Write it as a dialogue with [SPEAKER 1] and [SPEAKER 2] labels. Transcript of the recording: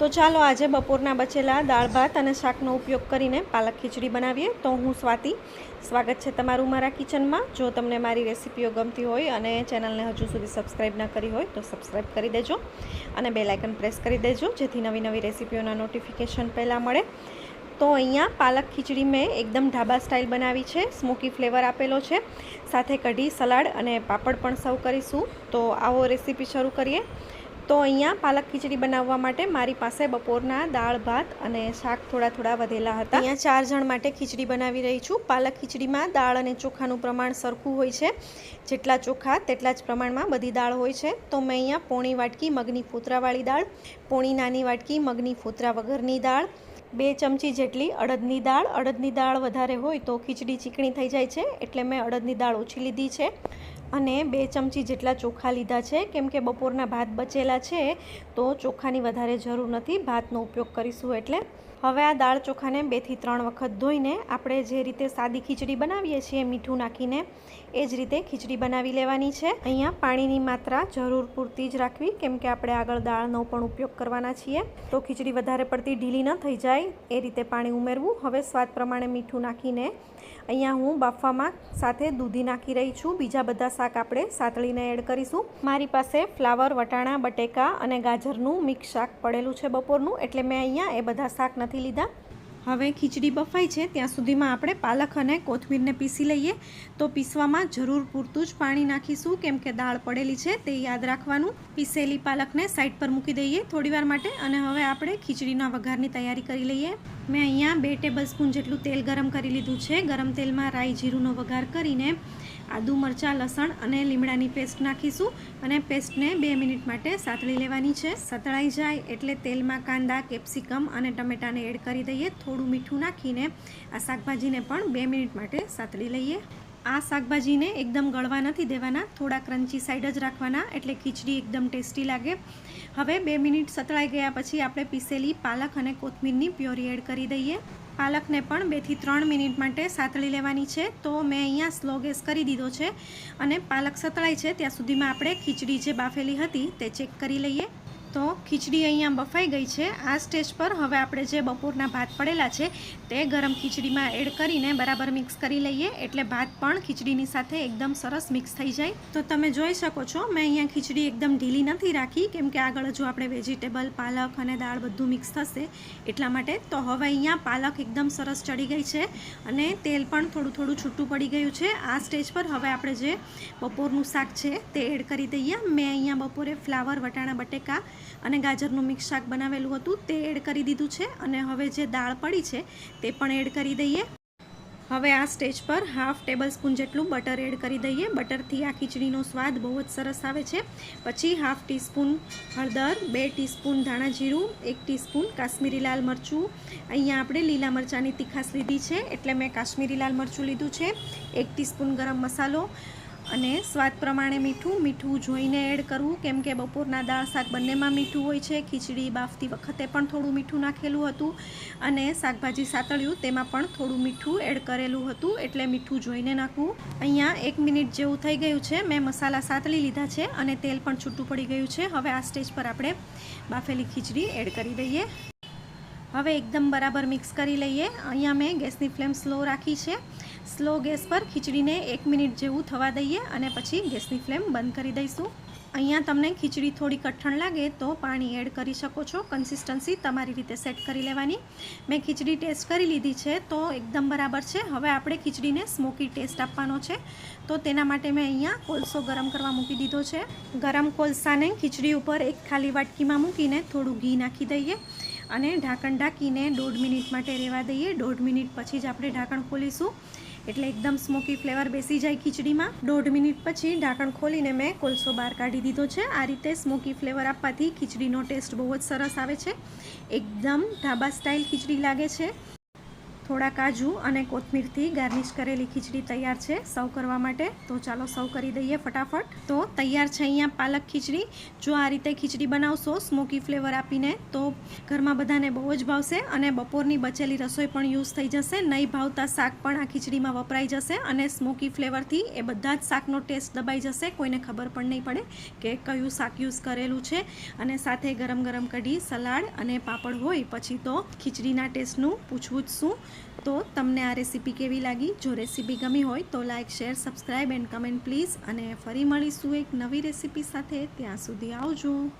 [SPEAKER 1] તો ચાલો આજે બપોરના બચેલા દાળ, ભાત અને શાકનો ઉપયોગ કરીને પાલક ખીચડી બનાવીએ. તો હું સ્વાતિ. સ્વાગત છે તમારું મારા કિચનમાં. જો તમને મારી રેસિપીઓ ગમતી હોય અને ચેનલને હજુ સુધી સબસ્ક્રાઈબ ના કરી હોય, તો સબસ્ક્રાઈબ કરી દેજો અને બે લાઇકન પ્રેસ કરી દેજો, જેથી નવી નવી રેસીપીઓના નોટિફિકેશન પહેલાં મળે. તો અહીંયા પાલક ખીચડી મેં એકદમ ઢાબા સ્ટાઇલ બનાવી છે. સ્મોકી ફ્લેવર આપેલો છે. સાથે કઢી, સલાડ અને પાપડ પણ સર્વ કરીશું. તો આવો રેસીપી શરૂ કરીએ. તો અહીંયા પાલક ખીચડી બનાવવા માટે મારી પાસે બપોરના દાળ, ભાત અને શાક થોડા થોડા વધેલા હતા. અહીંયા ચાર જણ માટે ખીચડી બનાવી રહી છું. પાલક ખીચડીમાં દાળ અને ચોખાનું પ્રમાણ સરખું હોય છે. જેટલા ચોખા તેટલા જ પ્રમાણમાં બધી દાળ હોય છે. તો મેં અહીંયા પોણી વાટકી મગની ફોતરાવાળી દાળ, પોણી નાની વાટકી મગની ફોતરા વગરની દાળ, બે ચમચી જેટલી અડદની દાળ. અડદની દાળ વધારે હોય તો ખીચડી ચીકણી થઈ જાય છે. એટલે મેં અડદની દાળ ઓછી લીધી છે. અને બે ચમચી જેટલા ચોખા લીધા છે. કેમ કે બપોરના ભાત બચેલા છે, તો ચોખાની વધારે જરૂર નથી. ભાતનો ઉપયોગ કરીશું એટલે. હવે આ દાળ ચોખાને બેથી ત્રણ વખત ધોઈને આપણે જે રીતે સાદી ખીચડી બનાવીએ છીએ મીઠું નાખીને, એ જ રીતે ખીચડી બનાવી લેવાની છે. અહીંયા પાણીની માત્રા જરૂર પૂરતી જ રાખવી, કેમ કે આપણે આગળ દાળનો પણ ઉપયોગ કરવાના છીએ. તો ખીચડી વધારે પડતી ઢીલી ન થઈ જાય, એ રીતે પાણી ઉમેરવું. હવે સ્વાદ પ્રમાણે મીઠું નાખીને અહીંયા હું બાફવામાં સાથે દૂધી નાખી રહી છું. બીજા બધા શાક આપણે સાતળીને એડ કરીશું. મારી પાસે ફ્લાવર, વટાણા, બટેકા અને ગાજરનું મિક્સ શાક પડેલું છે બપોરનું, એટલે મેં અહીંયા એ બધા શાક નથી લીધા. હવે ખીચડી બફાઈ છે, ત્યાં સુધીમાં આપણે પાલક અને કોથમીરને પીસી લઈએ. તો પીસવામાં જરૂર પૂરતું જ પાણી નાખીશું, કેમ કે દાળ પડેલી છે, તે યાદ રાખવાનું. પીસેલી પાલકને સાઈડ પર મૂકી દઈએ થોડીવાર માટે અને હવે આપણે ખીચડીના વઘારની તૈયારી કરી લઈએ. મેં અહીંયા બે ટેબલ સ્પૂન જેટલું તેલ ગરમ કરી લીધું છે. ગરમ તેલમાં રાઈ જીરુંનો વઘાર કરીને આદુ, મરચાં, લસણ અને લીમડાની પેસ્ટ નાખીશું અને પેસ્ટને બે મિનિટ માટે સાતળી લેવાની છે. સતળાઈ જાય એટલે તેલમાં કાંદા, કેપ્સિકમ અને ટમેટાને એડ કરી દઈએ. થોડું મીઠું નાખીને આ શાકભાજીને પણ બે મિનિટ માટે સાતળી લઈએ. આ શાકભાજીને એકદમ ગળવા નથી દેવાના, થોડા ક્રન્ચી સાઈડ જ રાખવાના એટલે ખીચડી એકદમ ટેસ્ટી લાગે. હવે બે મિનિટ સતળાઈ ગયા પછી આપણે પીસેલી પાલક અને કોથમીરની પ્યોરી એડ કરી દઈએ. પાલકને પણ બેથી ત્રણ મિનિટ માટે સાતળી લેવાની છે. તો મેં અહીંયા સ્લો ગેસ કરી દીધો છે અને પાલક સતળાય છે. ત્યાં સુધીમાં આપણે ખીચડી જે બાફેલી હતી તે ચેક કરી લઈએ. તો ખીચડી અહીંયા બફાઈ ગઈ છે. આ સ્ટેજ પર હવે આપણે જે બપોરના ભાત પડેલા છે, તે ગરમ ખીચડીમાં એડ કરીને બરાબર મિક્સ કરી લઈએ. એટલે ભાત પણ ખીચડીની સાથે એકદમ સરસ મિક્સ થઈ જાય. તો તમે જોઈ શકો છો, મેં અહીંયા ખીચડી એકદમ ઢીલી નથી રાખી. કેમ કે આગળ જો આપણે વેજીટેબલ, પાલક અને દાળ બધું મિક્સ થશે, એટલા માટે તો હવે અહીંયા પાલક એકદમ સરસ ચડી ગઈ છે અને તેલ પણ થોડું થોડું છૂટું પડી ગયું છે. આ સ્ટેજ પર હવે આપણે જે બપોરનું શાક છે, તે એડ કરી દઈએ. મેં અહીંયા બપોરે ફ્લાવર, વટાણા, બટેકા અને ગાજરનું મિક્સ શાક બનાવેલું હતું તે એડ કરી દીધું છે અને હવે જે દાળ પડી છે તે પણ એડ કરી દઈએ. હવે આ સ્ટેજ પર હાફ ટેબલ સ્પૂન જેટલું બટર એડ કરી દઈએ. બટરથી આ ખીચડીનો સ્વાદ બહુ જ સરસ આવે છે. પછી હાફ ટીસ્પૂન હળદર, બે ટીસ્પૂન ધાણા જીરું, એક ટીસ્પૂન કાશ્મીરી લાલ મરચું. અહીંયા આપણે લીલા મરચાંની તીખાસ લીધી છે એટલે મેં કાશ્મીરી લાલ મરચું લીધું છે. એક ટીસ્પૂન ગરમ મસાલો અને સ્વાદ પ્રમાણે મીઠું મીઠું જોઈને એડ કરવું, કેમ કે બપોરના દાળ શાક બંનેમાં મીઠું હોય છે. ખીચડી, બાફતી વખતે પણ થોડું મીઠું નાખેલું હતું અને શાકભાજી સાતળ્યું, તેમાં પણ થોડું મીઠું એડ કરેલું હતું એટલે મીઠું જોઈને નાખવું. અહીંયા એક મિનિટ જેવું થઈ ગયું છે. મેં મસાલા સાતળી લીધા છે અને તેલ પણ છૂટું પડી ગયું છે. હવે આ સ્ટેજ પર આપણે બાફેલી ખીચડી એડ કરી દઈએ. હવે એકદમ બરાબર મિક્સ કરી લઈએ. અહીંયા મેં ગેસની ફ્લેમ સ્લો રાખી છે. સ્લો ગેસ પર ખીચડીને એક મિનિટ જેવું થવા દઈએ અને પછી ગેસની ફ્લેમ બંધ કરી દઈશું. અહીંયા તમને ખીચડી થોડી કઠણ લાગે તો પાણી એડ કરી શકો છો. કન્સિસ્ટન્સી તમારી રીતે સેટ કરી લેવાની. મેં ખીચડી ટેસ્ટ કરી લીધી છે તો એકદમ બરાબર છે. હવે આપણે ખીચડીને સ્મોકી ટેસ્ટ આપવાનો છે. તો તેના માટે મેં અહીંયા કોલસો ગરમ કરવા મૂકી દીધો છે. ગરમ કોલસાને ખીચડી ઉપર એક ખાલી વાટકીમાં મૂકીને થોડું ઘી નાખી દઈએ અને ઢાંકણ ઢાંકીને દોઢ મિનિટ માટે રહેવા દઈએ. દોઢ મિનિટ પછી જ આપણે ઢાંકણ ખોલીશું. એટલે એકદમ સ્મોકી ફ્લેવર બેસી જાય ખીચડીમાં. દોઢ મિનિટ પછી ઢાંકણ ખોલીને મેં કોલસો બહાર કાઢી દીધો છે. આ રીતે સ્મોકી ફ્લેવર આપવાથી ખીચડીનો ટેસ્ટ બહુ જ સરસ આવે છે. એકદમ ઢાબા સ્ટાઇલ ખીચડી લાગે છે. થોડા કાજુ અને કોથમીરથી ગાર્નિશ કરેલી ખીચડી તૈયાર છે સર્વ કરવા માટે. તો ચાલો સર્વ કરી દઈએ ફટાફટ. તો તૈયાર છે અહીંયા પાલક ખીચડી. જો આ રીતે ખીચડી બનાવશો સ્મોકી ફ્લેવર આપીને, તો ઘરમાં બધાને બહુ જ ભાવશે અને બપોરની બચેલી રસોઈ પણ યુઝ થઈ જશે. નહીં ભાવતા શાક પણ આ ખીચડીમાં વપરાઈ જશે અને સ્મોકી ફ્લેવરથી એ બધા જ શાકનો ટેસ્ટ દબાઈ જશે. કોઈને ખબર પણ નહીં પડે કે કયું શાક યુઝ કરેલું છે. અને સાથે ગરમ ગરમ કઢી, સલાડ અને પાપડ હોય. પછી તો ખીચડીના ટેસ્ટનું પૂછવું જ શું? તો તમને આ રેસીપી કેવી લાગી? જો રેસીપી ગમી હોય તો like share subscribe and comment please અને ફરી મળીશું એક નવી રેસીપી સાથે. ત્યાં સુધી આવજો.